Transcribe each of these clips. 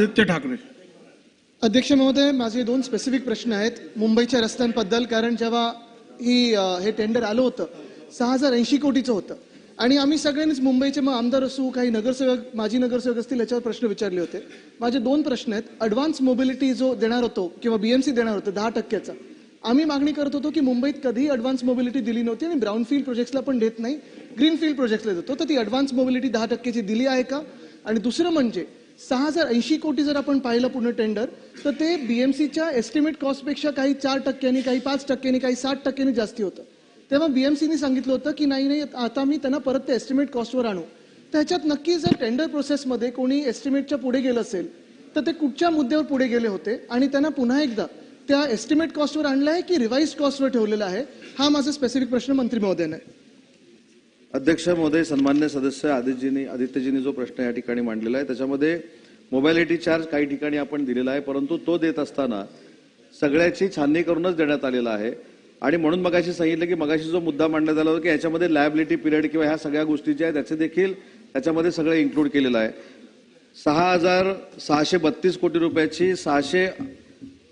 आदित्य ठाकरे. अध्यक्ष महोदय माझे दोन स्पेसिफिक प्रश्न आहेत मुंबईच्या रस्त्यांबद्दल. कारण जेव्हा ही अ, हे टेंडर आलं होतं सहा हजार ऐंशी कोटीचं होतं. आणि आम्ही सगळ्यांनीच मुंबईचे मग आमदार असू काही नगरसेवक माजी नगरसेवक असतील याच्यावर प्रश्न विचारले होते. माझे दोन प्रश्न आहेत. अडव्हान्स मोबिलिटी जो देणार होतो किंवा बीएमसी देणार होतं दहा टक्क्याचा. आम्ही मागणी करत होतो की मुंबईत कधीही अडव्हान्स मोबिलिटी दिली नव्हती आणि ब्राऊनफील्ड प्रोजेक्ट्सला पण देत नाही. ग्रीन फील्ड प्रोजेक्ट्सला देतो तर ती अडव्हान्स मोबिलिटी दहा टक्क्याची दिली आहे का? आणि दुसरं म्हणजे सहा हजार ऐंशी कोटी जर आपण पाहिलं पूर्ण टेंडर तर ते बीएमसीच्या एस्टिमेट कॉस्टपेक्षा काही चार टक्क्यांनी काही पाच टक्क्यांनी काही साठ टक्क्यांनी जास्ती होतं. तेव्हा बीएमसीने सांगितलं होतं की नाही नाही आता मी त्यांना परत ते एस्टिमेट कॉस्टवर आणू. त्याच्यात नक्की जर टेंडर प्रोसेसमध्ये कोणी एस्टिमेटच्या पुढे गेलं असेल तर ते कुठच्या मुद्द्यावर पुढे गेले होते? आणि त्यांना पुन्हा एकदा त्या एस्टिमेट कॉस्टवर आणलं आहे की रिवाईज कॉस्टवर ठेवलेलं आहे? हा माझा स्पेसिफिक प्रश्न मंत्री महोदयांना आहे. अध्यक्ष महोदय सन्मान्य सदस्य आदित्यजींनी आदित्यजींनी जो प्रश्न या ठिकाणी मांडलेला आहे त्याच्यामध्ये मोबॅलिटी चार्ज काही ठिकाणी आपण दिलेला आहे परंतु तो देत असताना सगळ्याची छाननी करूनच देण्यात आलेला आहे. आणि म्हणून मगाशी सांगितलं की मगाशी जो मुद्दा मांडण्यात आला होता की याच्यामध्ये लायबिलिटी पिरियड किंवा ह्या सगळ्या गोष्टी ज्या आहेत त्याचे देखील त्याच्यामध्ये सगळं इन्क्लूड केलेलं आहे. सहा हजार सहाशे बत्तीस कोटी रुपयाची सहाशे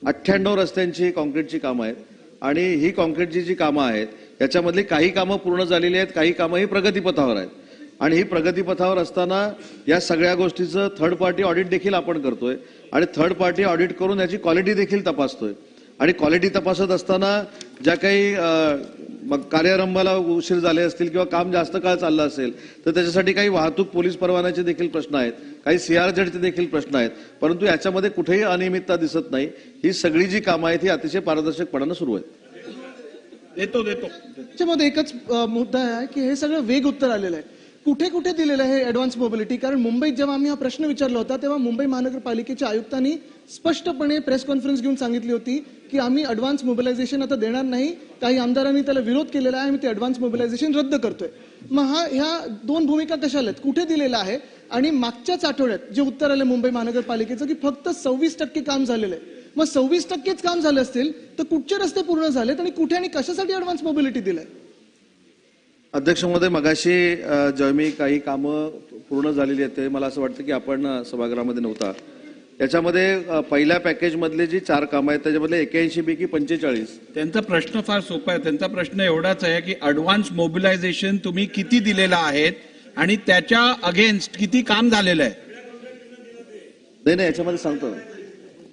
अठ्ठ्याण्णव रस्त्यांची कॉन्क्रीटची कामं आहेत. आणि ही कॉन्क्रीटची जी कामं आहेत याच्यामधली काही कामं पूर्ण झालेली आहेत काही कामं ही प्रगतीपथावर आहेत. आणि ही प्रगतीपथावर असताना या सगळ्या गोष्टीचं थर्ड पार्टी ऑडिट देखील आपण करतोय आणि थर्ड पार्टी ऑडिट करून याची क्वालिटी देखील तपासतोय. आणि क्वालिटी तपासत असताना ज्या काही मग कार्यारंभाला उशीर झाले असतील किंवा काम जास्त काळ चाललं असेल तर त्याच्यासाठी काही वाहतूक पोलीस परवान्याचे देखील प्रश्न आहेत काही सीआरझेडचे देखील प्रश्न आहेत परंतु याच्यामध्ये कुठेही अनियमितता दिसत नाही. ही सगळी जी कामं आहेत ही अतिशय पारदर्शकपणानं सुरू आहेत. देतो देतो. त्याच्यामध्ये एकच मुद्दा आहे की हे सगळं वेग उत्तर आलेलं आहे. कुठे कुठे दिलेलं आहे ऍडव्हान्स मोबिलिटी कारण मुंबईत जेव्हा आम्ही हा प्रश्न विचारला होता तेव्हा मुंबई महानगरपालिकेच्या आयुक्तांनी स्पष्टपणे प्रेस कॉन्फरन्स घेऊन सांगितली होती की आम्ही ॲडव्हान्स मोबिलायझेशन आता देणार नाही. काही आमदारांनी त्याला विरोध केलेला आहे. आम्ही ते ॲडव्हान्स मोबिलायझेशन रद्द करतोय. मग हा ह्या दोन भूमिका कशाला आहेत? कुठे दिलेला आहे? आणि मागच्याच आठवड्यात जे उत्तर आलं मुंबई महानगरपालिकेचं की फक्त सव्वीस टक्के काम झालेलं आहे. मग सव्वीस टक्केच काम झाले असतील तर कुठचे रस्ते पूर्ण झालेत आणि कुठे आणि कशासाठी ॲडव्हान्स मोबिलिटी दिलंय? अध्यक्ष महोदय मगाशी मी काही कामं पूर्ण झालेली आहेत ते मला असं वाटतं की आपण सभागृहामध्ये नव्हता. याच्यामध्ये अ, पहिल्या पॅकेजमधले जी चार कामं आहेत त्याच्यामधले एक्याऐंशी पैकी पंचेचाळीस. त्यांचा प्रश्न फार सोपा आहे. त्यांचा प्रश्न एवढाच आहे की अडव्हान्स मोबिलायझेशन तुम्ही किती दिलेलं आहेत आणि त्याच्या अगेन्स्ट किती काम झालेलं आहे? नाही नाही याच्यामध्ये सांगतो.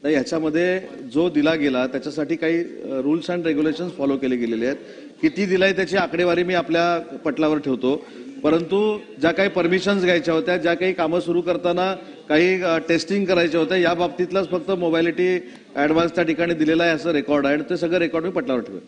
तर ह्याच्यामध्ये जो दिला गेला त्याच्यासाठी काही रूल्स अँड रेग्युलेशन्स फॉलो केले गेलेले आहेत. किती दिलाय त्याची आकडेवारी मी आपल्या पटलावर ठेवतो. परंतु ज्या काही परमिशन्स घ्यायच्या होत्या ज्या काही कामं सुरू करताना काही टेस्टिंग करायच्या होत्या या बाबतीतलाच फक्त मोबायलिटी ऍडव्हान्स त्या ठिकाणी दिलेला आहे असं रेकॉर्ड आहे. आणि ते सगळं रेकॉर्ड मी पटलावर ठेवेल